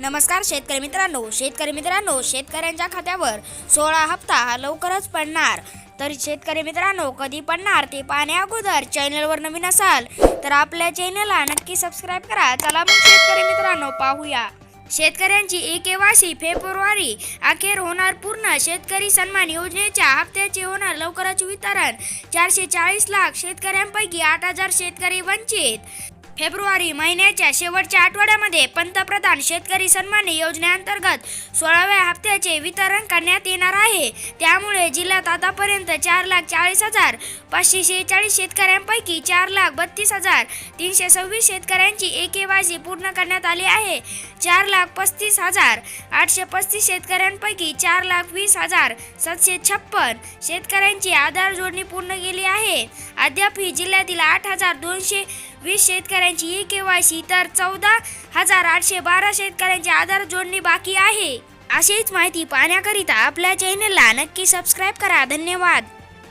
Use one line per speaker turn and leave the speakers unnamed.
नमस्कार शेतकरी मित्रांनो शेतकरी मित्रांनो शेतकऱ्यांच्या खात्यावर सोळा हप्ता लवकरच पडणार. तर शेतकरी मित्रांनो कधी पडणार ते पाहण्या अगोदर चॅनलवर नवीन असाल तर आपल्या चॅनलला नक्की सबस्क्राईब करा. चला मग शेतकरी मित्रांनो पाहूया. शेतकऱ्यांची ई फेब्रुवारी अखेर होणार पूर्ण. शेतकरी सन्मान योजनेच्या हप्त्याचे होणार लवकरच वितरण. चारशे चाळीस लाख शेतकऱ्यांपैकी आठ हजार शेतकरी वंचित. फेब्रुवारी महिन्याच्या शेवटच्या आठवड्यामध्ये पंतप्रधान शेतकरी सन्मान योजनेअंतर्गत सोळाव्या हप्त्याचे वितरण करण्यात येणार आहे. त्यामुळे जिल्ह्यात आतापर्यंत चार लाख चाळीस हजार पाचशे शेहेचाळीस शेतकऱ्यांपैकी चार लाख बत्तीस हजार तीनशे सव्वीस शेतकऱ्यांची एकेवाजी पूर्ण करण्यात आली आहे. चार लाख पस्तीस हजार आठशे पस्तीस शेतकऱ्यांपैकी चार लाख वीस हजार सातशे छप्पन शेतकऱ्यांची आधार जोडणी पूर्ण केली आहे. अद्याप ही जिल्ह्यातील आठ हजार दोनशे वीस शेतकऱ्यांची ई के वाय सी तर चौदा हजार आठशे बारा शेतकऱ्यांची आधार जोडणी बाकी आहे. अशीच माहिती पाहण्याकरिता आपल्या चॅनलला नक्की सबस्क्राईब करा. धन्यवाद.